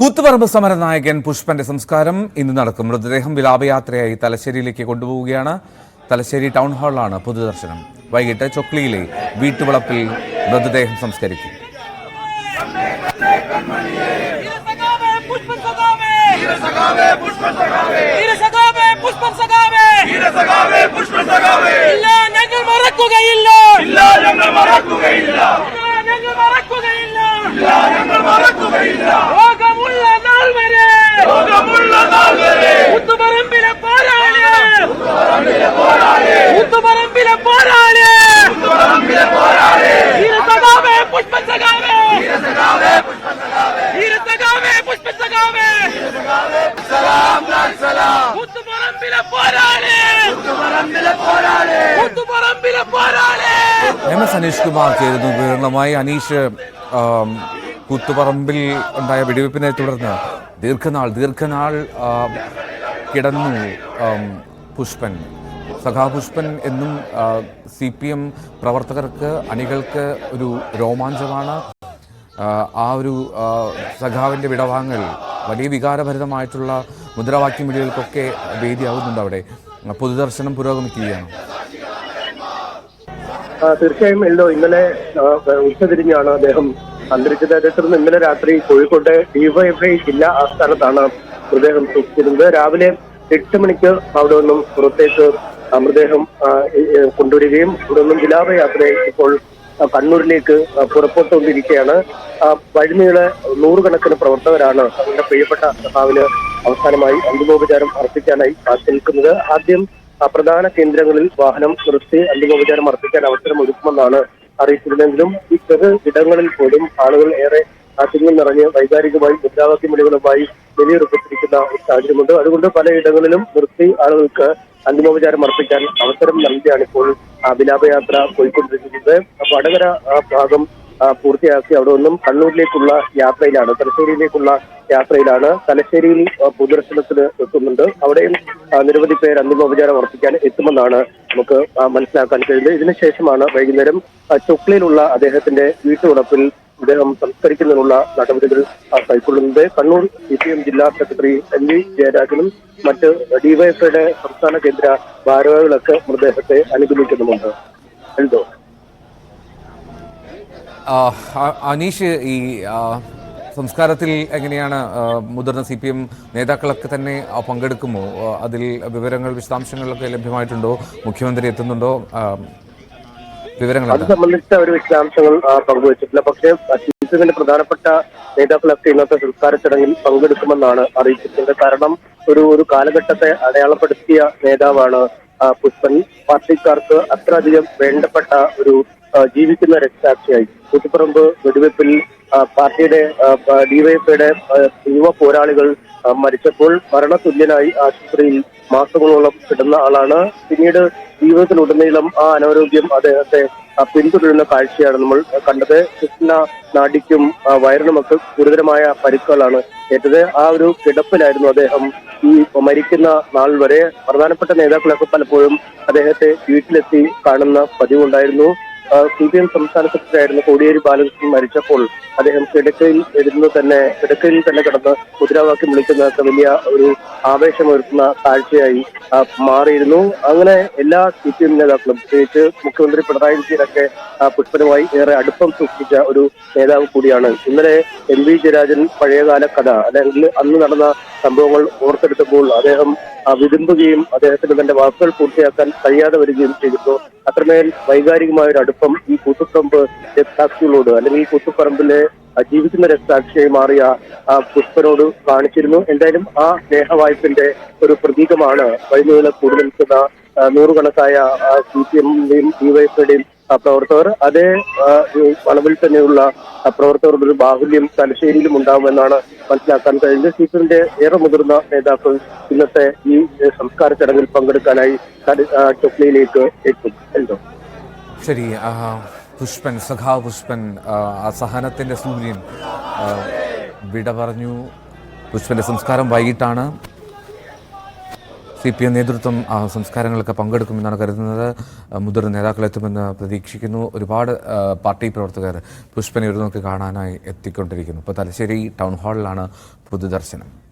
കൂത്തുപറമ്പ് സമരനായകൻ പുഷ്പന്റെ സംസ്കാരം ഇന്ന് നടക്കും. മൃതദേഹം വിലാപയാത്രയായി തലശ്ശേരിയിലേക്ക് കൊണ്ടുപോവുകയാണ്. തലശ്ശേരി ടൗൺ ഹാളിലാണ് പൊതുദർശനം. വൈകിട്ട് ചൊക്ലിയിലെ വീട്ടുവളപ്പിൽ മൃതദേഹം സംസ്കരിക്കും. ഇല്ല ഞങ്ങൾ മറക്കുകയില്ല. ഇല്ല ഞങ്ങൾ മറക്കുകയില്ല. ഞങ്ങൾ മറക്കുകയില്ല. എം എസ് അനീഷ് കുമാർ ചേരുന്നു വിവരണമായി. അനീഷ് കൂത്തുപറമ്പിൽ ഉണ്ടായ വെടിവെപ്പിനെ തുടർന്ന് ദീർഘനാൾ ദീർഘനാൾ കിടന്നു പുഷ്പൻ. സഖാപുഷ്പൻ എന്നും സി പി എം പ്രവർത്തകർക്ക് അണികൾക്ക് ഒരു രോമാഞ്ചമാണ്. ആ, ഒരു സഖാവിന്റെ വിടവാങ്ങൽ വലിയ വികാരഭരിതമായിട്ടുള്ള മുദ്രാവാക്യം വിളികൾക്കൊക്കെ വേദിയാവുന്നുണ്ട് അവിടെ. പൊതുദർശനം പുരോഗമിക്കുകയാണ്. തീർച്ചയായും എല്ലോ ഇന്നലെ ഉച്ചതിരിഞ്ഞാണ് അദ്ദേഹം അന്തരിച്ചത്. അദ്ദേഹത്തിന് ഇന്നലെ രാത്രി കോഴിക്കോട്ടെ ഡിവൈഎഫ്ഐ ജില്ലാ ആസ്ഥാനത്താണ് മൃതദേഹം സൂക്ഷിച്ചിരുന്നത് രാവിലെ എട്ട് മണിക്ക് അവിടെ നിന്നും പുറത്തേക്ക് മൃതദേഹം കൊണ്ടുവരികയും ഇവിടെ നിന്നും വിലാപയാത്ര ഇപ്പോൾ കണ്ണൂരിലേക്ക് പുറപ്പെട്ടുകൊണ്ടിരിക്കുകയാണ്. വഴിനീളെ നൂറുകണക്കിന് പ്രവർത്തകരാണ് അവരുടെ പ്രിയപ്പെട്ട സഹാവിന് അവസാനമായി അന്തിമോപചാരം അർപ്പിക്കാനായി കാത്തു നിൽക്കുന്നത് ആദ്യം പ്രധാന കേന്ദ്രങ്ങളിൽ വാഹനം നിർത്തി അന്തിമോപചാരം അർപ്പിക്കാൻ അവസരം ഒരുക്കുമെന്നാണ് അറിയിച്ചിരുന്നെങ്കിലും ഈ ചെറു ഇടങ്ങളിൽ പോലും ആളുകൾ ഏറെ തിങ്ങി നിറഞ്ഞ് വൈകാരികമായി മുദ്രാവാക്യം വിളികളുമായി വെളിയുറപ്പിച്ചിരിക്കുന്ന ഒരു സാഹചര്യമുണ്ട്. അതുകൊണ്ട് പലയിടങ്ങളിലും നിർത്തി ആളുകൾക്ക് അന്തിമോപചാരം അർപ്പിക്കാൻ അവസരം നൽകിയാണ് ഇപ്പോൾ വിലാപയാത്ര പോയിക്കൊണ്ടിരിക്കുന്നത്. വടകര ഭാഗം പൂർത്തിയാക്കി അവിടെ നിന്നും കണ്ണൂരിലേക്കുള്ള യാത്രയിലാണ് തലശ്ശേരിയിലേക്കുള്ള യാത്രയിലാണ്. തലശ്ശേരിയിൽ പൊതുദർശനത്തിന് എത്തുന്നുണ്ട്. അവിടെയും നിരവധി പേർ അന്തിമോപചാരം അർപ്പിക്കാൻ എത്തുമെന്നാണ് നമുക്ക് മനസ്സിലാക്കാൻ കഴിയുന്നത്. ഇതിനുശേഷമാണ് വൈകുന്നേരം ചൊക്ലയിലുള്ള അദ്ദേഹത്തിന്റെ വീട്ടുടപ്പിൽ അദ്ദേഹം സംസ്കരിക്കുന്നതിനുള്ള നടപടികൾ കൈക്കൊള്ളുന്നത് കണ്ണൂർ സി പി എം ജില്ലാ സെക്രട്ടറി എൻ വി ജയരാജനും മറ്റ് ഡിവൈഎഫ്ഐയുടെ സംസ്ഥാന കേന്ദ്ര ഭാരവാഹികളൊക്കെ മൃതദേഹത്തെ അനുഗമിക്കുന്നുമുണ്ട് എന്തോ അനീഷ് ഈ സംസ്കാരത്തിൽ എങ്ങനെയാണ് മുതിർന്ന സി പി എം നേതാക്കളൊക്കെ തന്നെ പങ്കെടുക്കുമോ? അതിൽ വിവരങ്ങൾ വിശദാംശങ്ങളൊക്കെ ലഭ്യമായിട്ടുണ്ടോ? മുഖ്യമന്ത്രി എത്തുന്നുണ്ടോ? വിവരങ്ങൾ അത് സംബന്ധിച്ച ഒരു വിശദാംശങ്ങൾ പങ്കുവച്ചിട്ടില്ല. പക്ഷേ സി പി എമ്മിന്റെ പ്രധാനപ്പെട്ട നേതാക്കളൊക്കെ ഇന്നത്തെ സംസ്കാര ചടങ്ങിൽ പങ്കെടുക്കുമെന്നാണ് അറിയിച്ചിട്ടുള്ളത് കാരണം ഒരു ഒരു കാലഘട്ടത്തെ അടയാളപ്പെടുത്തിയ നേതാവാണ് പുഷ്പൻ. പാർട്ടിക്കാർക്ക് അത്രയധികം വേണ്ടപ്പെട്ട ഒരു ജീവിക്കുന്ന രക്ഷാക്ഷിയായി കൂത്തുപറമ്പ് വെടിവെപ്പിൽ പാർട്ടിയുടെ ഡിവൈഎഫ്ഐയുടെ യുവ പോരാളികൾ മരിച്ചപ്പോൾ മരണതുല്യനായി ആശുപത്രിയിൽ മാസങ്ങളോളം കിട്ടുന്ന ആളാണ്. പിന്നീട് ജീവിതത്തിലുടനീളം ആ അനാരോഗ്യം അദ്ദേഹത്തെ പിന്തുടരുന്ന കാഴ്ചയാണ് നമ്മൾ കണ്ടത്. കൃഷ്ണ നാടിക്കും വയറിനുമൊക്കെ ഗുരുതരമായ പരിക്കുകളാണ് ഏറ്റത്. ആ ഒരു കിടപ്പിലായിരുന്നു അദ്ദേഹം ഈ മരിക്കുന്ന നാൾ വരെ. പ്രധാനപ്പെട്ട നേതാക്കളൊക്കെ പലപ്പോഴും അദ്ദേഹത്തെ വീട്ടിലെത്തി കാണുന്ന പതിവുണ്ടായിരുന്നു. സി പി എം സംസ്ഥാന സെക്രട്ടറി ആയിരുന്ന കോടിയേരി ബാലകൃഷ്ണൻ മരിച്ചപ്പോൾ അദ്ദേഹം കിടക്കയിൽ ഇരുന്ന് തന്നെ കിടക്കയിൽ തന്നെ കിടന്ന് മുദ്രാവാക്യം വിളിക്കുന്നതൊക്കെ വലിയ ഒരു ആവേശമൊരുക്കുന്ന കാഴ്ചയായി മാറിയിരുന്നു. അങ്ങനെ എല്ലാ സി പി എം നേതാക്കളും പ്രത്യേകിച്ച് മുഖ്യമന്ത്രി പിണറായി വിജയനൊക്കെ പുഷ്പനുമായി ഏറെ അടുപ്പം സൂക്ഷിച്ച ഒരു നേതാവ് കൂടിയാണ്. ഇന്നലെ എം വി ജയരാജൻ പഴയകാല കഥ അല്ലെങ്കിൽ അന്ന് നടന്ന സംഭവങ്ങൾ ഓർത്തെടുത്തപ്പോൾ അദ്ദേഹം വിതുമ്പുകയും അദ്ദേഹത്തിന് തന്റെ വാക്കുകൾ പൂർത്തിയാക്കാൻ കഴിയാതെ വരികയും ചെയ്തിരുന്നു അത്രമേൽ വൈകാരികമായ ഒരു അടുപ്പം ഈ കൂത്തുപറമ്പ് രക്താക്ഷികളോട് അല്ലെങ്കിൽ ഈ കൂത്തുപറമ്പിലെ ജീവിക്കുന്ന രക്താക്ഷിയായി മാറിയ ആ പുഷ്പനോട് കാണിച്ചിരുന്നു. എന്തായാലും ആ സ്നേഹവായ്പിന്റെ ഒരു പ്രതീകമാണ് വൈകുന്നേരം കൂടി നിൽക്കുന്ന നൂറുകണക്കായ സി പി എമ്മിന്റെയും ഡിവൈഎഫ്ഐയുടെയും പ്രവർത്തകർ. അതേ അളവിൽ തന്നെയുള്ള പ്രവർത്തകരുടെ ഒരു ബാഹുല്യം തലശ്ശേരിയിലും ഉണ്ടാവുമെന്നാണ് മനസ്സിലാക്കാൻ കഴിഞ്ഞത്. സി പി എമ്മിന്റെ ഏറെ മുതിർന്ന നേതാക്കൾ ഇന്നത്തെ ഈ സംസ്കാര ചടങ്ങിൽ പങ്കെടുക്കാനായി ചൊക്ലിയിലേക്ക് എത്തും. എന്തോ? ശരി പുഷ്പൻ സഖാ പുഷ്പൻ ആ, സഹനത്തിന്റെ സൂര്യൻ വിട പറഞ്ഞു. പുഷ്പന്റെ സംസ്കാരം വൈകിട്ടാണ്. സി പി എം നേതൃത്വം ആ സംസ്കാരങ്ങളൊക്കെ പങ്കെടുക്കുമെന്നാണ് കരുതുന്നത്. മുതിർന്ന നേതാക്കളെത്തുമെന്ന് പ്രതീക്ഷിക്കുന്നു. ഒരുപാട് പാർട്ടി പ്രവർത്തകർ പുഷ്പനെ ഒരു നോക്കി കാണാനായി എത്തിക്കൊണ്ടിരിക്കുന്നു. ഇപ്പോൾ തലശ്ശേരി ടൗൺ ഹാളിലാണ് പൊതുദർശനം.